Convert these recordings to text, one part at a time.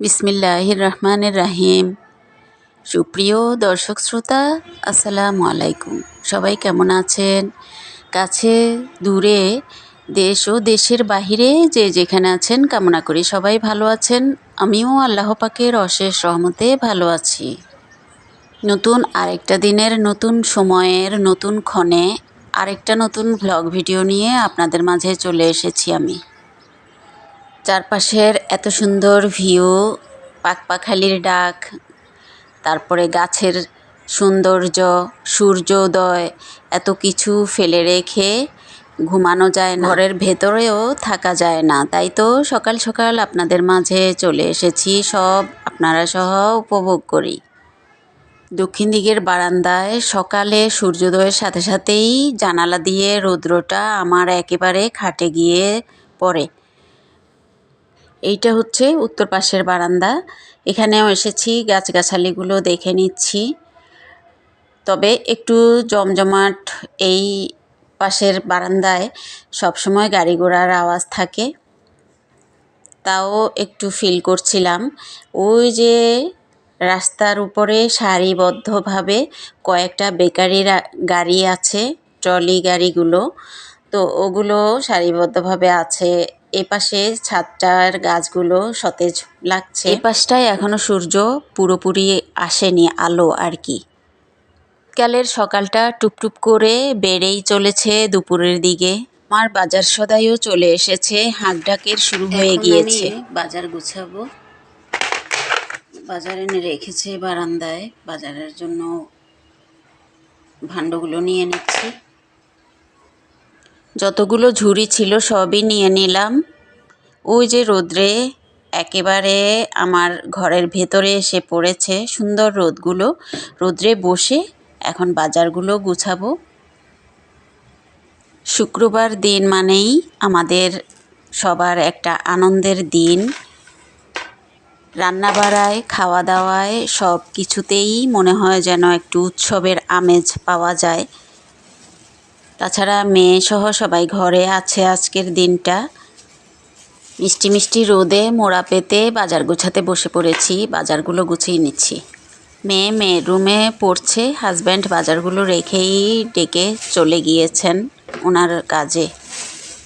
বিসমিল্লাহির রহমানির রাহিম সুপ্রিয় দর্শক শ্রোতা, আসসালামু আলাইকুম। সবাই কেমন আছেন? কাছে, দূরে, দেশ ও দেশের বাহিরে যে যেখানে আছেন, কামনা করি সবাই ভালো আছেন। আমিও আল্লাহ পাকের অশেষ রহমতে ভালো আছি। নতুন আরেকটা দিনের নতুন সময়ের নতুন ক্ষণে আরেকটা নতুন ভ্লগ ভিডিও নিয়ে আপনাদের মাঝে চলে এসেছি আমি। চারপাশের এত সুন্দর ভিউ পাখপাখালির ডাক, তারপরে গাছের সৌন্দর্য, সূর্যোদয়, এত কিছু ফেলে রেখে ঘুমানো যায় না। ঘরের ভেতরেও থাকা যায় না। তাই তো সকাল সকাল আপনাদের মাঝে চলে এসেছি, সব আপনারা সহ উপভোগ করি। দক্ষিণ দিকের বারান্দায় সকালে সূর্যোদয়ের সাথে সাথেই জানালা দিয়ে রৌদ্রটা আমার একেবারে খাটে গিয়ে পড়ে। এইটা হচ্ছে উত্তর পাশের বারান্দা। এখানেও এসেছি, গাছগাছালিগুলো দেখে নিচ্ছি। তবে একটু জমজমাট এই পাশের বারান্দায় সবসময় গাড়ি ঘোড়ার আওয়াজ থাকে। তাও একটু ফিল করছিলাম। ওই যে রাস্তার উপরে সারিবদ্ধভাবে কয়েকটা বেকারি গাড়ি আছে, ট্রলি গাড়িগুলো। তো ওগুলো সারিবদ্ধভাবে আছে। এপাশে ছাদটার গাছগুলো সতেজ লাগছে। এপাশটায় পাশটায় এখনও সূর্য পুরোপুরি আসেনি আলো আর কি। কালের সকালটা টুপটুপ করে বেড়েই চলেছে দুপুরের দিকে। আমার বাজার সদাইও চলে এসেছে হাঁক ডাকের শুরু হয়ে গিয়েছে। বাজার গুছাবো। বাজার এনে রেখেছে বারান্দায়। বাজারের জন্য ভাণ্ডগুলো নিয়ে নিচ্ছি। যতগুলো ঝুড়ি ছিল সবই নিয়ে নিলাম। ওই যে রোদ্রে একেবারে আমার ঘরের ভেতরে এসে পড়েছে সুন্দর রোদগুলো। রোদ্রে বসে এখন বাজারগুলো গুছাবো। শুক্রবার দিন মানেই আমাদের সবার একটা আনন্দের দিন। রান্না বাড়ায় খাওয়া দাওয়ায় সব কিছুতেই মনে হয় যেন একটু উৎসবের আমেজ পাওয়া যায়। তাছাড়া মেয়ে সহ সবাই ঘরে আছে আজকের দিনটা। মিষ্টি মিষ্টি রোদে মোড়া পেতে বাজার গুছাতে বসে পড়েছি, বাজারগুলো গুছিয়ে নিচ্ছি। মেয়ে মেয়ের রুমে পড়ছে, হাজব্যান্ড বাজারগুলো রেখেই ডেকে চলে গিয়েছেন ওনার কাজে।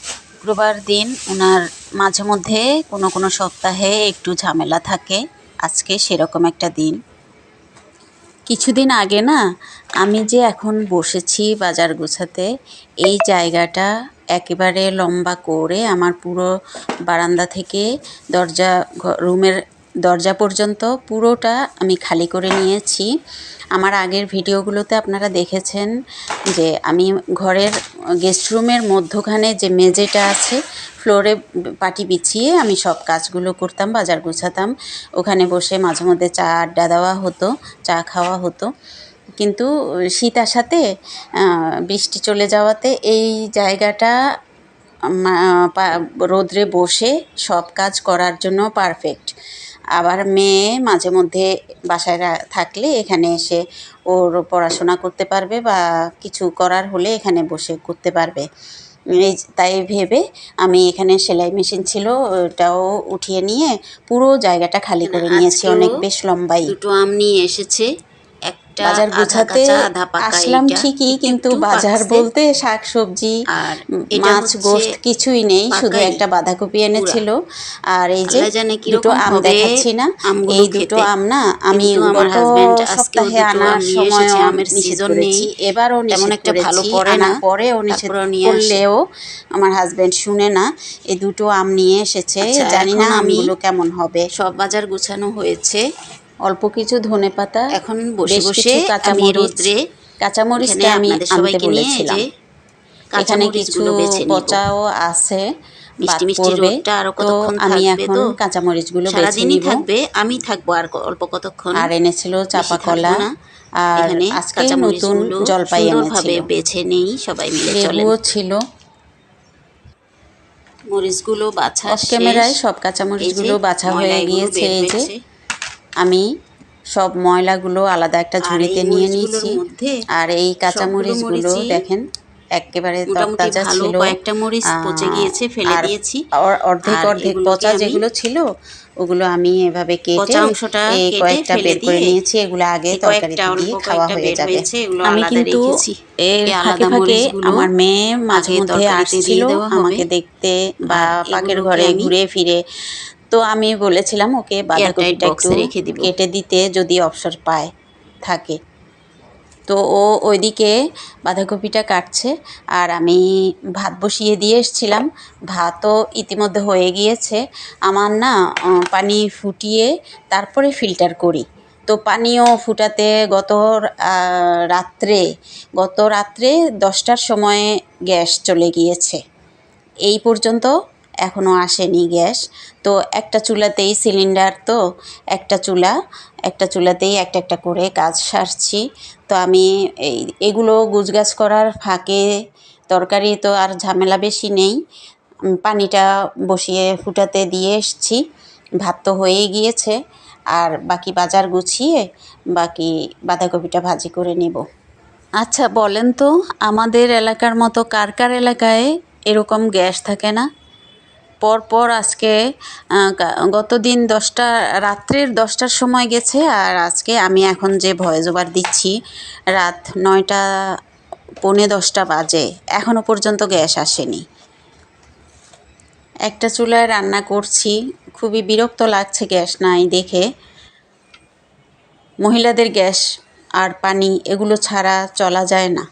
শুক্রবার দিন ওনার মাঝে মধ্যে কোনো কোনো সপ্তাহে একটু ঝামেলা থাকে, আজকে সেরকম একটা দিন। কিছুদিন আগে না, আমি যে এখন বসেছি বাজার গোছাতে, এই জায়গাটা একেবারে লম্বা করে আমার পুরো বারান্দা থেকে দরজা রুমের দরজা পর্যন্ত পুরোটা আমি খালি করে নিয়েছি। আমার আগের ভিডিওগুলোতে আপনারা দেখেছেন যে আমি ঘরের গেস্ট রুমের মধ্যখানে যে মেঝেটা আছে ফ্লোরে পাটি বিছিয়ে আমি সব কাজগুলো করতাম, বাজার গুছাতাম। ওখানে বসে মাঝে মধ্যে চা আড্ডা দেওয়া হতো, চা খাওয়া হতো। কিন্তু শীত আসাতে বৃষ্টি চলে যাওয়াতে এই জায়গাটা রোদ্রে বসে সব কাজ করার জন্য পারফেক্ট আবার মেয়ে মাঝে মধ্যে বাসায় থাকলে এখানে এসে ওর পড়াশোনা করতে পারবে বা কিছু করার হলে এখানে বসে করতে পারবে। এই তাই ভেবে আমি এখানে সেলাই মেশিন ছিল ওটাও উঠিয়ে নিয়ে পুরো জায়গাটা খালি করে নিয়েছি অনেক বেশ লম্বাই। দুটো আম নিয়ে এসেছে। বাজার গুছাতে আসলাম ঠিকই কিন্তু বাজার বলতে শাক সবজি আর মাছ গোস্ত কিছুই নেই শুধু একটা বাঁধাকপি এনেছিল। আর এই যে দুটো আম দেখাচ্ছি না এই দুটো আম না আমি গত সপ্তাহে আনার সময় আমের সিজন নেই। এবারও তেমন একটা ভালো পড়ে না। পরেও নিষেধ করলেও আমার হাজবেন্ড শুনে না এই দুটো আম নিয়ে এসেছে জানি না আমগুলো কেমন হবে। সব বাজার গুছানো হয়েছে। অল্প কিছু ধনে পাতা এখন বসে বসে রোদ্রে কাঁচামরিচটা আমি আনতে বলেছিলাম। এখানে কিছু পচাও আছে মিষ্টি মিষ্টি রোদটা আরও কতক্ষণ আমি এখন কাঁচামরিচগুলো বেছে নিব। থাকবে আমি থাকব আর অল্প কতক্ষণ? আর এনেছিল চাপা কলা আর আজকে নতুন জলপাই এনেছিল। বেছে নেই সবাই মিলে চলে ছিল। মরিচগুলো বাছা অফ ক্যামেরায় সব কাঁচামরিচগুলো বাছা হয়ে গিয়েছে এই যে আমি সব ময়লাগুলো আলাদা একটা ঝুড়িতে নিয়ে নিয়েছি। আর এই কাঁচামরিচগুলো দেখেন একেবারে তরতাজা ছিল। কয়েকটা মরিচ পচে গিয়েছে ফেলে দিয়েছি। অর্ধেক অর্ধেক পচা যেগুলো ছিল ওগুলো আমি এভাবে কেটে পচা অংশটা কয়েকটা ফেলে বের করে নিয়েছি। এগুলো আগে তরকারিতে কয়েকটা দিয়ে খাওয়া হয়ে যাবে। আমি কিন্তু এর ফাঁকে আলাদা ফাঁকে মরিচগুলো আমার মেয়ে মাঝে মধ্যে আসছিল আমাকে দেখতে বা পাকের ঘরে ঘুরে ফিরে তো আমি বলেছিলাম ওকে বাঁধাকপিটা একটু রেখে দিব। কেটে দিতে যদি অবসর পায় থাকে। তো ও ওইদিকে বাঁধাকপিটা কাটছে আর আমি ভাত বসিয়ে দিয়ে এসেছিলাম। ভাতও ইতিমধ্যে হয়ে গিয়েছে। আমার না পানি ফুটিয়ে তারপরে ফিল্টার করি। তো পানিও ফুটাতে গত রাত্রে গত রাত্রে দশটার সময় গ্যাস চলে গিয়েছে। এই পর্যন্ত এখনও আসেনি গ্যাস। তো একটা চুলাতেই সিলিন্ডার তো, একটা চুলা, একটা চুলাতেই একটা একটা করে কাজ সারছি। তো আমি এই, এগুলো গুছগাছ করার ফাঁকে তরকারি তো আর ঝামেলা বেশি নেই। পানিটা বসিয়ে ফুটাতে দিয়ে এসছি। ভাত তো হয়েই গিয়েছে। আর বাকি বাজার গুছিয়ে বাকি বাঁধাকপিটা ভাজি করে নেব। আচ্ছা বলেন তো, আমাদের এলাকার মতো কার কার এলাকায় এরকম গ্যাস থাকে না? পরপর আজকে গত দিন দশটা, রাত্রের দশটার সময় গেছে আর আজকে আমি এখন যে ভয়েস ওভার দিচ্ছি, রাত নয়টা, পৌনে দশটা বাজে। এখনও পর্যন্ত গ্যাস আসেনি। একটা চুলায় রান্না করছি, খুবই বিরক্ত লাগছে গ্যাস নাই দেখে। মহিলাদের গ্যাস আর পানি এগুলো ছাড়া চলা যায় না।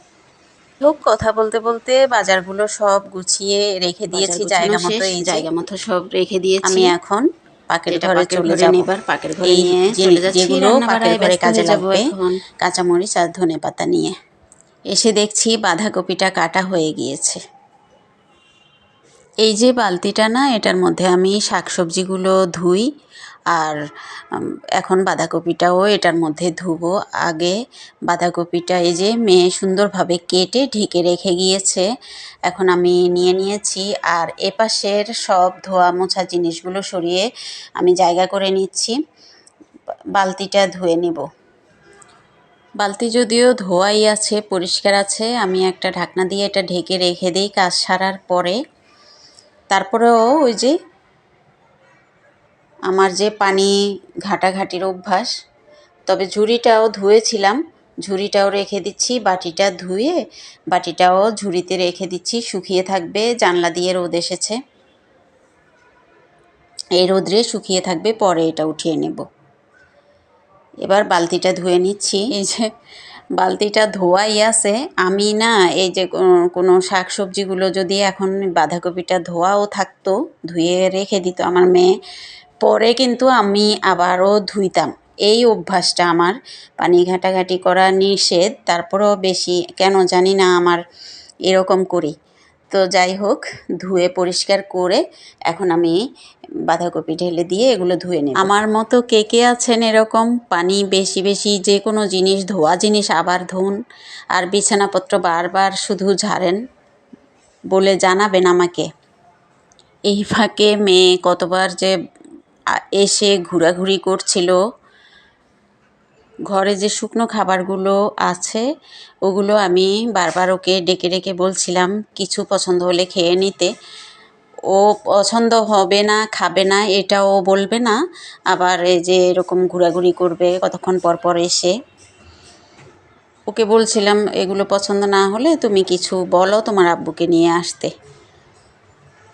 হোক কথা বলতে বলতে বাজারগুলো সব গুছিয়ে রেখে দিয়েছি জায়গা মতো এই জায়গা মতো সব রেখে দিয়েছি। আমি এখন পাকের ঘরে চলে যাব। নেবার পাকের ঘরে নিয়ে চলে যাচ্ছি যেগুলো পাকের ঘরে কাজে লাগবে। কাঁচামরিচ আর ধনে পাতা নিয়ে। এসে দেখছি বাঁধাকপিটা কাটা হয়ে গিয়েছে। এই যে বালতিটা না এটার মধ্যে আমি শাকসবজিগুলো ধুই আর এখন বাঁধাকপিটাও এটার মধ্যে ধুবো। আগে বাঁধাকপিটা এই যে মেয়ে সুন্দরভাবে কেটে ঢেকে রেখে গিয়েছে, এখন আমি নিয়ে নিয়েছি। আর এপাশের সব ধোয়া মোছা জিনিসগুলো সরিয়ে আমি জায়গা করে নিচ্ছি। বালতিটা ধুয়ে নেব। বালতি যদিও ধোয়াই আছে, পরিষ্কার আছে, আমি একটা ঢাকনা দিয়ে এটা ঢেকে রেখে দিই কাজ সারার পরে। তারপরেও ওই যে আমার যে পানি ঘাটাঘাটির অভ্যাস, তবে ঝুড়িটাও ধুয়েছিলাম। ঝুড়িটাও রেখে দিচ্ছি, বাটিটা ধুয়ে বাটিটাও ঝুড়িতে রেখে দিচ্ছি, শুকিয়ে থাকবে, জানলা দিয়ে রোদ এসেছে। এই রোদ্রে শুকিয়ে থাকবে, পরে এটা উঠিয়ে নেব। এবার বালতিটা ধুয়ে নিচ্ছি। এই যে বালতিটা ধোয়াই আছে, আমি না এই যে কোনো শাক সবজিগুলো যদি এখন বাঁধাকপিটা ধোয়াও থাকতো, ধুয়ে রেখে দিত আমার মেয়ে পরে কিন্তু আমি আবারও ধুইতাম। এই অভ্যাসটা আমার পানি ঘাটাঘাটি করা নিষেধ, তারপরেও বেশি, কেন জানি না আমার এরকম করি। তো যাই হোক, ধুয়ে পরিষ্কার করে এখন আমি বাঁধাকপি ঢেলে দিয়ে এগুলো ধুয়ে নেব। আমার মতো কে কে আছেন এরকম? পানি বেশি বেশি যে কোনো জিনিস, ধোয়া জিনিস আবার ধুন। আর বিছানাপত্র বারবার শুধু ঝাড়েন বলে জানাবেন আমাকে। এই ফাঁকে মেয়ে কতবার যে এসে ঘোরাঘুরি করছিল। ঘরে যে শুকনো খাবারগুলো আছে, ওগুলো আমি বারবার ওকে ডেকে ডেকে বলছিলাম, কিছু পছন্দ হলে খেয়ে নিতে। ও পছন্দ হবে না, খাবে না এটাও বলবে না। আবার এই যে এরকম ঘোরাঘুরি করবে কতক্ষণ পর পর এসে। ওকে বলছিলাম, এগুলো পছন্দ না হলে তুমি কিছু বলো তোমার আব্বুকে নিয়ে আসতে।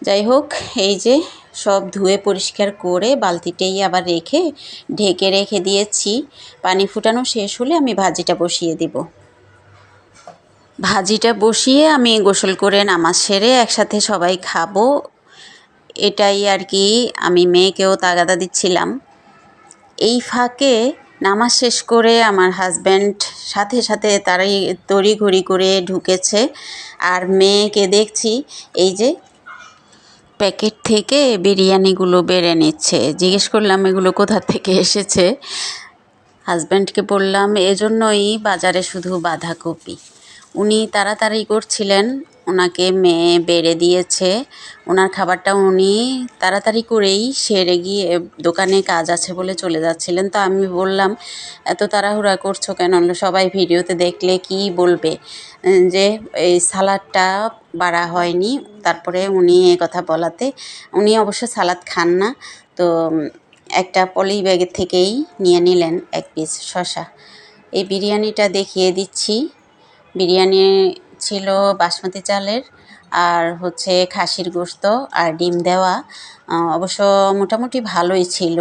যাই হোক, এই যে সব ধুয়ে পরিষ্কার করে বালতিতেই আবার রেখে ঢেকে রেখে দিয়েছি। পানি ফুটানো শেষ হলে আমি ভাজিটা বসিয়ে দিব। ভাজিটা বসিয়ে আমি গোসল করে নামাজ সেরে একসাথে সবাই খাব। এটাই আর কি আমি মেয়েকেও তাগাদা দিচ্ছিলাম। এই ফাঁকে নামাজ শেষ করে আমার হাজব্যান্ড সাথে সাথে তারাই তড়িঘড়ি করে ঢুকেছে। আর মেয়েকে দেখছি, এই যে প্যাকেট থেকে বিরিয়ানিগুলো বেড়ে নিচ্ছে। জিজ্ঞেস করলাম, এগুলো কোথা থেকে এসেছে? হাজব্যান্ডকে বললাম, এজন্যই বাজারে শুধু বাঁধাকপি। উনি তাড়াতাড়ি করছিলেন। ওনাকে মেয়ে বেড়ে দিয়েছে। ওনার খাবারটা উনি তাড়াতাড়ি করেই সেরে গিয়ে দোকানে কাজ আছে বলে চলে যাচ্ছিলেন। তো আমি বললাম, এত তাড়াহুড়া করছ কেন? সবাই ভিডিওতে দেখলে কি বলবে? যে এই সালাডটা বাড়া হয়নি। তারপরে উনি এ কথা বলাতে, উনি অবশ্য সালাদ খান না। তো একটা পলি ব্যাগের থেকেই নিয়ে নিলেন এক পিস শশা এই বিরিয়ানিটা দেখিয়ে দিচ্ছি। বিরিয়ানি ছিল বাসমতি চালের, আর হচ্ছে খাসির গোস্ত আর ডিম দেওয়া। অবশ্য মোটামুটি ভালোই ছিল।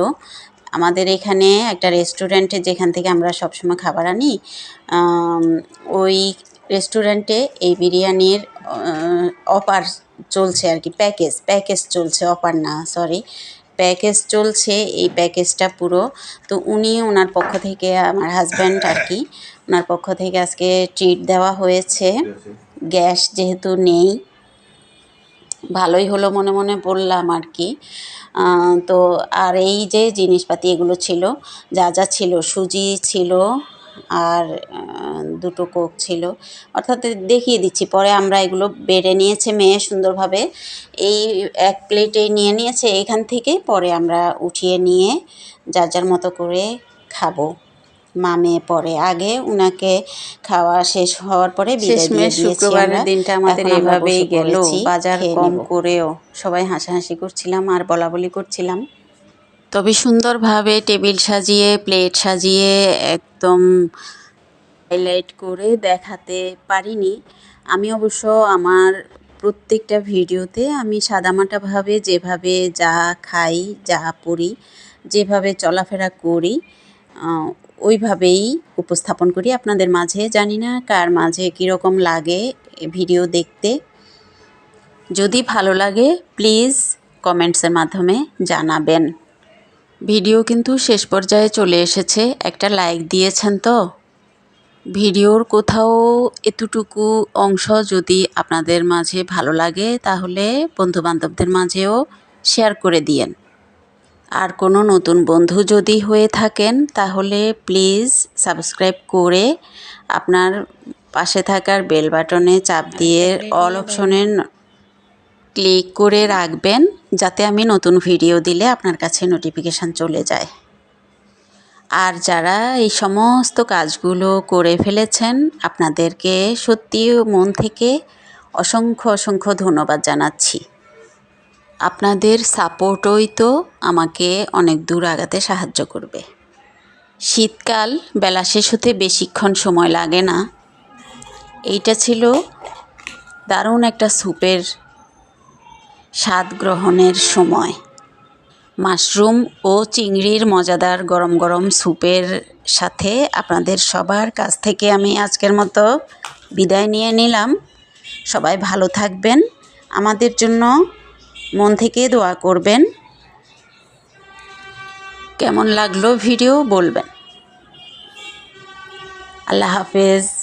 আমাদের এখানে একটা রেস্টুরেন্টে যেখান থেকে আমরা সবসময় খাবার আনি ওই রেস্টুরেন্টে এই বিরিয়ানির অফার চলছে আর কি প্যাকেজ প্যাকেজ চলছে, অফার না সরি প্যাকেজ চলছে, এই প্যাকেজটা পুরো। তো উনি ওনার পক্ষ থেকে, আমার হাজব্যান্ড আর কি ওনার পক্ষ থেকে আজকে ট্রিট দেওয়া হয়েছে। গ্যাস যেহেতু নেই ভালোই হলো মনে মনে বললাম আর কি। তো আর এই যে জিনিসপাতি এগুলো ছিল যা যা ছিল সুজি ছিল আর দুটো কোক ছিল। অর্থাৎ দেখিয়ে দিচ্ছি পরে আমরা এগুলো বেড়ে নিয়েছে মেয়ে সুন্দরভাবে। এই এক প্লেটে নিয়ে নিয়েছে এখান থেকে পরে আমরা উঠিয়ে নিয়ে যার যার মতো করে খাব। মা মেয়ে পরে আগে উনাকে খাওয়া শেষ হওয়ার পরে শেষমেশ শুক্রবারের দিনটা আমাদের এভাবেই গেল। বাজার কম করেও সবাই হাসাহাসি করছিলাম আর বলা বলি করছিলাম। তবে সুন্দরভাবে টেবিল সাজিয়ে প্লেট সাজিয়ে একদম হাইলাইট করে দেখাতে পারিনি। আমি অবশ্য আমার প্রত্যেকটা ভিডিওতে আমি সাদামাটাভাবে যেভাবে যা খাই যা পড়ি যেভাবে চলাফেরা করি ওইভাবেই উপস্থাপন করি। আপনাদের মাঝে জানি না কার মাঝে কীরকম লাগে ভিডিও দেখতে। যদি ভালো লাগে, প্লিজ কমেন্টসের মাধ্যমে জানাবেন। ভিডিও কিন্তু শেষ পর্যায়ে চলে এসেছে। একটা লাইক দিয়েছেন তো। ভিডিওর কোথাও এতটুকু অংশ যদি আপনাদের মাঝে ভালো লাগে, তাহলে বন্ধুবান্ধবদের মাঝেও শেয়ার করে দিয়েন। আর কোনো নতুন বন্ধু যদি হয়ে থাকেন, তাহলে প্লিজ সাবস্ক্রাইব করে আপনার পাশে থাকার বেল বাটনে চাপ দিয়ে অল অপশনে ক্লিক করে রাখবেন, যাতে আমি নতুন ভিডিও দিলে আপনার কাছে নোটিফিকেশান চলে যায়। আর যারা এই সমস্ত কাজগুলো করে ফেলেছেন, আপনাদেরকে সত্যি মন থেকে অসংখ্য অসংখ্য ধন্যবাদ জানাচ্ছি। আপনাদের সাপোর্টই তো আমাকে অনেক দূর আগাতে সাহায্য করবে। শীতকাল বেলা শেষ হতে বেশিক্ষণ সময় লাগে না। এইটা ছিল দারুণ একটা স্যুপের স্বাদ গ্রহণের সময়। মাশরুম ও চিংড়ির মজাদার গরম গরম স্যুপের সাথে আপনাদের সবার কাছ থেকে আমি আজকের মতো বিদায় নিয়ে নিলাম। সবাই ভালো থাকবেন। আমাদের জন্য মন থেকে দোয়া করবেন। কেমন লাগল ভিডিও বলবেন। আল্লাহ হাফেজ।